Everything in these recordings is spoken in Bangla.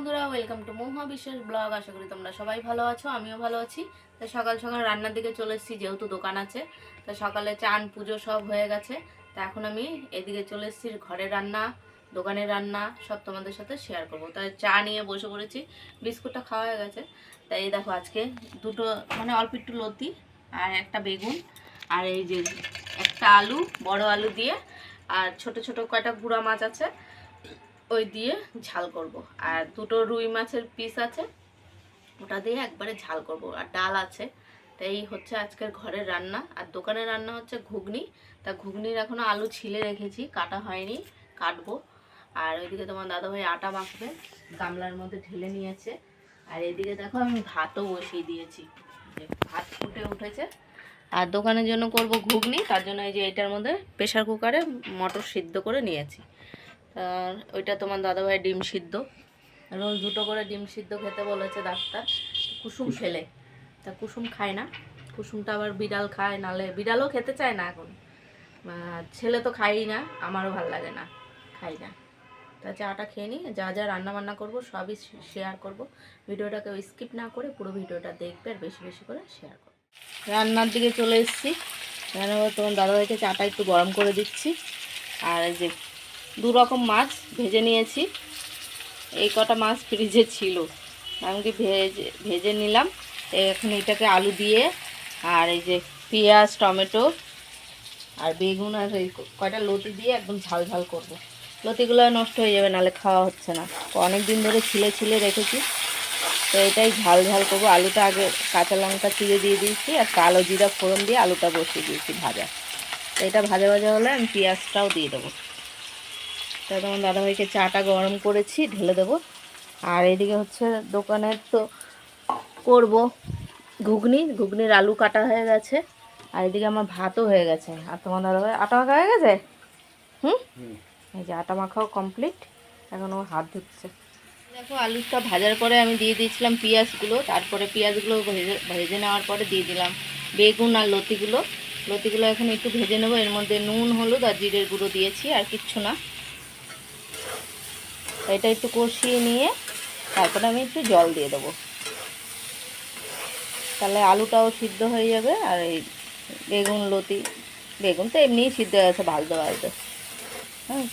বন্ধুরা ওয়েলকাম টু মহা বিশ্বাস ব্লগ আশা করি তোমরা সবাই ভালো আছো, আমিও ভালো আছি। তো সকাল সকাল রান্নার দিকে চলে এসেছি, যেহেতু দোকান আছে, তো সকালে চান, পুজো সব হয়ে গেছে। তা এখন আমি এদিকে চলে এসেছি ঘরের রান্না, দোকানের রান্না, সব তোমাদের সাথে শেয়ার করব। তাই চা নিয়ে বসে পড়েছি, বিস্কুটটা খাওয়া হয়ে গেছে। তাই এই দেখো আজকে দুটো মানে অল্প একটু লতি আর একটা বেগুন আর এই যে একটা আলু, বড় আলু দিয়ে, আর ছোট ছোট কয়টা গুঁড়া মাছ আছে। ওই দিয়ে ঝাল করব। আর দুটো রুই মাছের পিস আছে, ওটা দিয়ে একবারে ঝাল করব। আর ডাল আছে তাই এই হচ্ছে আজকের ঘরের রান্না। আর দোকানের রান্না হচ্ছে ঘুগনি। তা ঘুগনির এখনও আলু ছিলে রেখেছি, কাটা হয়নি, কাটবো। আর ওইদিকে তোমার দাদাভাই আটা মাখবে, গামলার মধ্যে ঢেলে নিয়েছে। আর এদিকে দেখো আমি ভাতও বসিয়ে দিয়েছি। ভাত ফুটে উঠেছে। আর দোকানের জন্য করব ঘুগনি, তার জন্য এই যে এটার মধ্যে প্রেশার কুকারে মটর সিদ্ধ করে নিয়েছি। আর ওইটা তোমার দাদাভাই ডিম সিদ্ধ। রোজ দুটো করে ডিম সিদ্ধ খেতে বলেছে ডাক্তার। কুসুম ফেলে তা কুসুম খায় না। কুসুমটা আবার বিড়াল খায় নালে বিড়ালও খেতে চায় না এখন। ছেলে তো খাই না আমারও ভালো লাগে না খাই না। তা চাটা খেয়ে নিই যা যা রান্না বান্না করব সবই শেয়ার করব। ভিডিওটাকে স্কিপ না করে পুরো ভিডিওটা দেখবে আর বেশি বেশি করে শেয়ার করবে রান্নার দিকে চলে এসেছি। রান্না তোমার দাদাভাইকে চাটা একটু গরম করে দিচ্ছি। আর এই যে দু রকম মাছ ভেজে নিয়েছি। এই কটা মাছ ফ্রিজে ছিল। এমনকি ভেজে ভেজে নিলাম। এখন এটাকে আলু দিয়ে আর এই যে পেঁয়াজ, টমেটো আর বেগুন আর এই কয়টা লতি দিয়ে একদম ঝাল ঝাল করব। লতিগুলো নষ্ট হয়ে যাবে নাহলে খাওয়া হচ্ছে না। অনেক দিন ধরে ছিলে ছিলে রেখেছি। তো এটাই ঝাল ঝাল করব। আলুটা আগে কাঁচা লঙ্কা চিড়ে দিয়ে দিয়েছি আর কালো জিরা ফোড়ন দিয়ে আলুটা বসিয়ে দিয়েছি ভাজা। তো এটা ভাজা ভাজা হলে আমি পেঁয়াজটাও দিয়ে দেবো। তা তোমার দাদাভাইকে চাটা গরম করেছি ঢেলে দেবো। আর এদিকে হচ্ছে দোকানের তো করব ঘুগনি ঘুগনির আলু কাটা হয়ে গেছে। আর এদিকে আমার ভাতও হয়ে গেছে। আর তোমার দাদাভাই আটা মাখা হয়ে গেছে? হুম? এই যে আটা মাখাও কমপ্লিট এখন ও হাত ধুচ্ছে। দেখো আলুটা ভাজার পরে আমি দিয়ে দিয়েছিলাম পেঁয়াজগুলো। তারপরে পেঁয়াজগুলো ভেজে ভেজে নেওয়ার পরে দিয়ে দিলাম বেগুন আর লতিগুলো। লতিগুলো এখন একটু ভেজে নেব। এর মধ্যে নুন হলুদ আর জিরের গুঁড়ো দিয়েছি আর কিচ্ছু না। এটা একটু কষিয়ে নিয়ে তারপরে আমি একটু জল দিয়ে দেবো। তাহলে আলুটাও সিদ্ধ হয়ে যাবে আর এই বেগুন, লতি, বেগুন তো এমনিই সিদ্ধ হয়ে গেছে, ভাজতে ভাজতে। হ্যাঁ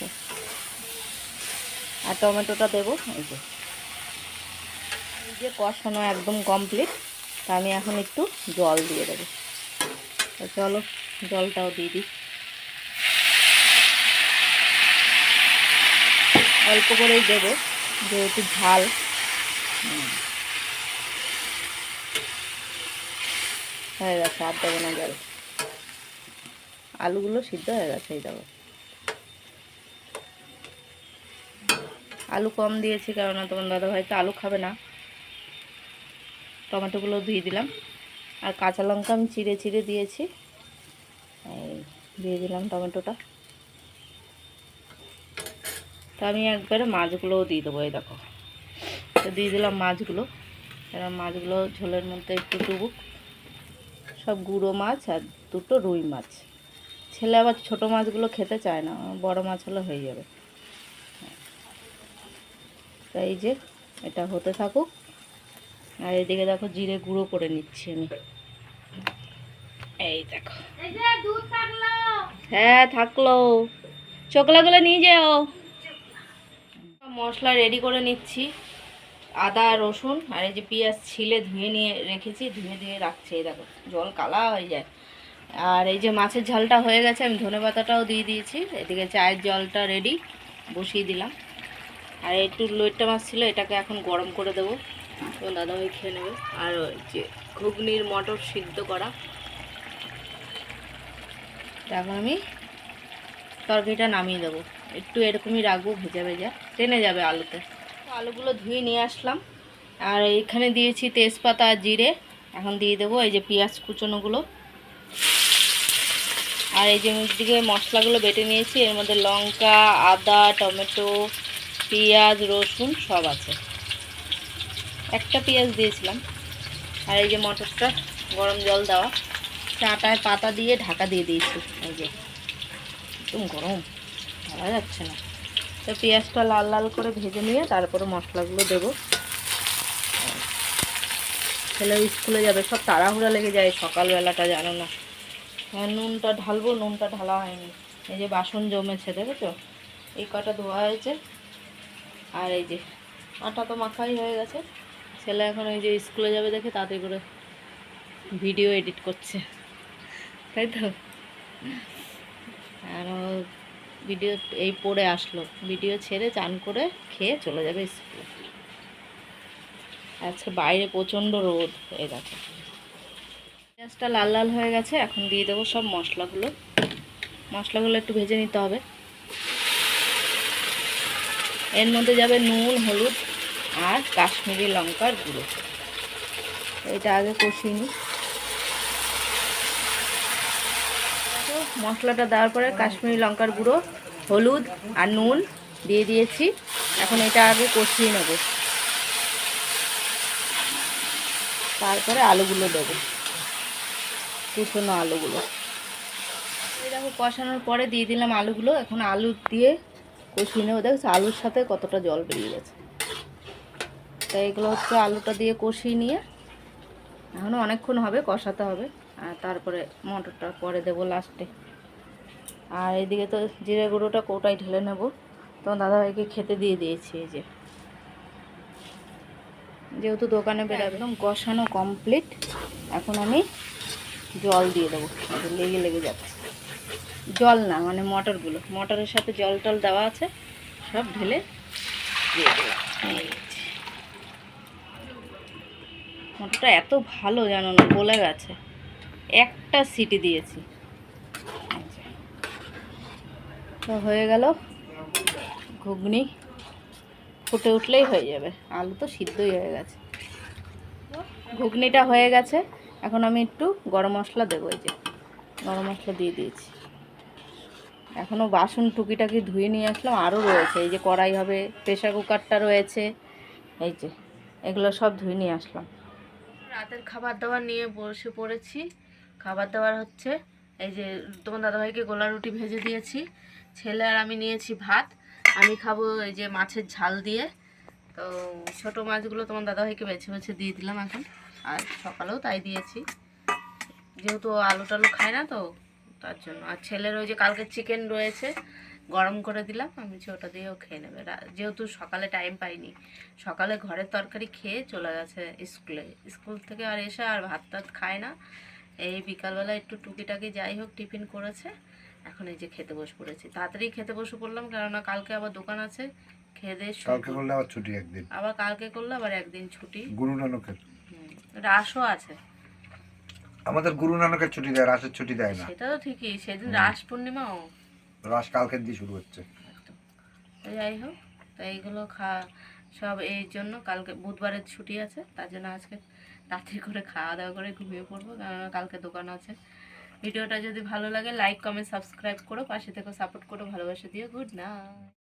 আর টমেটোটা দেবো, এই যে। এই যে কষানো একদম কমপ্লিট, তা আমি এখন একটু জল দিয়ে দেবো। চলো, জলটাও দিয়ে দিই। অল্প করেই দেবো, যেহেতু ঝাল। হয়ে গেছে, আর দেবো না জল। আলুগুলো সিদ্ধ হয়ে গেছে, এই দেবো আলু কম দিয়েছি, কেননা তোমার দাদা ভাই তো আলু খাবে না। টমেটোগুলো ধুয়ে দিলাম। আর কাঁচা লঙ্কা আমি চিড়ে চিড়ে দিয়েছি। দিয়ে দিলাম টমেটোটা। তো আমি একবারে মাছগুলোও দিয়ে দেবো এই দেখো। তো দিয়ে দিলাম মাছগুলো। এবার মাছগুলো ঝোলের মধ্যে একটু ডুবুক। সব গুঁড়ো মাছ আর দুটো রুই মাছ। ছেলে আবার ছোটো মাছগুলো খেতে চায় না বড় মাছ হলে হয়ে যাবে। তো এই যে এটা হতে থাকুক। আর এদিকে দেখো জিরে গুঁড়ো করে নিচ্ছি আমি। এই দেখো। হ্যাঁ থাকল। চোকলাগুলো নিয়ে যাও। মশলা রেডি করে নিচ্ছি। আদা, রসুন আর এই যে পেঁয়াজ ছিলে ধুয়ে নিয়ে রেখেছি, ধুয়ে ধুয়ে রাখছি। এই দেখো, জল কালা হয়ে যায়। আর এই যে মাছের ঝালটা হয়ে গেছে, আমি ধনে পাতাটাও দিয়ে দিয়েছি। এদিকে চায়ের জলটা রেডি বসিয়ে দিলাম। আর একটু লইট্টা মাছ ছিল, এটাকে এখন গরম করে দেবো। তো দাদাভাই খেয়ে নেবে। আর যে ঘুগনির মটর সিদ্ধ করা। এখন আমি তরকারিটা নামিয়ে দেবো। একটু এরকমই রাখব ভেজা ভেজা। টেনে যাবে আলুতে। আলুগুলো ধুয়ে নিয়ে আসলাম। আর এখানে দিয়েছি তেজপাতা আর জিরে। এখন দিয়ে দেবো এই যে পেঁয়াজ কুচনোগুলো। আর এই যে দিকে মশলাগুলো বেটে নিয়েছি, এর মধ্যে লঙ্কা, আদা, টমেটো, পেঁয়াজ, রসুন সব আছে। একটা পেঁয়াজ দিয়েছিলাম। আর এই যে মটরটা, গরম জল দেওয়া। চাটায় পাতা দিয়ে ঢাকা দিয়ে দিয়েছি। এই যে, একদম গরম। ভালো যাচ্ছে না। তো পেঁয়াজটা লাল লাল করে ভেজে নিয়ে তারপরে মশলাগুলো দেবো। ছেলে স্কুলে যাবে, সব তাড়াহুড়া লেগে যায় সকালবেলাটা, জানো না। হ্যাঁ নুনটা ঢালবো, নুনটা ঢালা হয়নি। এই যে বাসন জমেছে, দেখেছ? এই কটা ধোয়া হয়েছে। আর এই যে আটা তো মাখাই হয়ে গেছে। ছেলে এখন ওই যে স্কুলে যাবে দেখে তাতে করে ভিডিও এডিট করছে। তাই তো? আর ভিডিও এই পড়ে আসলো। ভিডিও ছেড়ে চান করে খেয়ে চলে যাবে স্কুলে। আজকে বাইরে প্রচণ্ড রোদ, এই দেখো। পেঁয়াজটা লাল লাল হয়ে গেছে, এখন দিয়ে দেবো সব মশলাগুলো। মশলাগুলো একটু ভেজে নিতে হবে। এর মধ্যে যাবে নুন, হলুদ আর কাশ্মীরি লঙ্কার গুঁড়ো। এটা আগে কষিয়ে নিই। মশলাটা দেওয়ার পরে কাশ্মীরি লঙ্কার গুঁড়ো, হলুদ আর নুন দিয়ে দিয়েছি। এখন এটা আগে কষিয়ে নেব। তারপরে আলুগুলো দেবো। কুচনো আলুগুলো। দেখো, কষানোর পরে দিয়ে দিলাম আলুগুলো। এখন আলু দিয়ে কষিয়ে নেব। দেখছ আলুর সাথে কতটা জল বেরিয়ে গেছে। তাই এগুলো হচ্ছে আলুটা দিয়ে কষিয়ে নিয়ে। এখনও অনেকক্ষণ হবে, কষাতে হবে। তারপরে মটরটা পরে দেবো লাস্টে। আর এদিকে তো জিরে গুঁড়োটা কোটায় ঢেলে নেব। তোমার দাদাভাইকে খেতে দিয়ে দিয়েছি এই যে। যেহেতু দোকানে বেরোবে একদম কষানো কমপ্লিট এখন আমি জল দিয়ে দেবো। লেগে লেগে যাচ্ছে। জল না মানে মটরগুলো। মটরের সাথে জল টল দেওয়া আছে সব ঢেলে দিয়ে দেবো। মটরটা এত ভালো জানো না গলে গেছে। একটা সিটি দিয়েছি। তো হয়ে গেল ঘুগনি। ফুটে উঠলেই হয়ে যাবে। আলু তো সিদ্ধই হয়ে গেছে। ঘুগনিটা হয়ে গেছে। এখন আমি একটু গরম মশলা দেবো এই যে। গরম মশলা দিয়ে দিয়েছি। এখনও বাসন টুকিটাকি ধুয়ে নিয়ে আসলাম। আরও রয়েছে। এই যে কড়াই হবে প্রেশার কুকারটা রয়েছে। এই যে, এগুলো সব ধুয়ে নিয়ে আসলাম। রাতের খাবার দাবার নিয়ে বসে পড়েছি। খাবার দাবার হচ্ছে। এই যে তোমার দাদাভাইকে গোলা রুটি ভেজে দিয়েছি। ছেলে আর আমি নিয়েছি ভাত। আমি খাব এই যে মাছের ঝাল দিয়ে। তো ছোট মাছগুলো তোমার দাদাভাইকে বেছে বেছে দিয়ে দিলাম এখন। আর সকালেও তাই দিয়েছি। যেহেতু আলু টালু খায় না তো, তার জন্য। আর ছেলের ওই যে কালকে চিকেন রয়েছে, গরম করে দিলাম। আমি যে ওটা দিয়েও খেয়ে নেবে। যেহেতু সকালে টাইম পাইনি, সকালে ঘরের তরকারি খেয়ে চলে গেছে স্কুলে। স্কুল থেকে আর এসে আর ভাত টাত খায় না। এই বিকালবেলা একটু টুকিটাকি যাই হোক টিফিন করেছে। এখন এই যে খেতে বসে পড়েছি। তাড়াতাড়ি খেতে বসে পড়লাম কেননা কালকে আবার দোকান আছে খেয়ে দিয়ে কালকে করলে আবার ছুটি একদিন। আবার কালকে করলে আবার একদিন ছুটি। গুরু নানকের রাসও আছে। আমাদের গুরু নানকের ছুটি দেয় রাসের ছুটি দেয় না। সেটা তো ঠিকই সেদিন রাস পূর্ণিমাও। রাস কালকের দিয়ে শুরু হচ্ছে। যাই হোক তো এইগুলো খা সব এই জন্য কালকে বুধবারের ছুটি আছে, তার জন্য আজকে রাত্রি করে খাওয়া দাওয়া করে ঘুমিয়ে পড়ব। কালকে দোকান আছে। ভিডিওটা যদি ভালো লাগে লাইক কমেন্ট সাবস্ক্রাইব করো, পাশে থেকে সাপোর্ট করো, ভালোবাসা দিও। Good night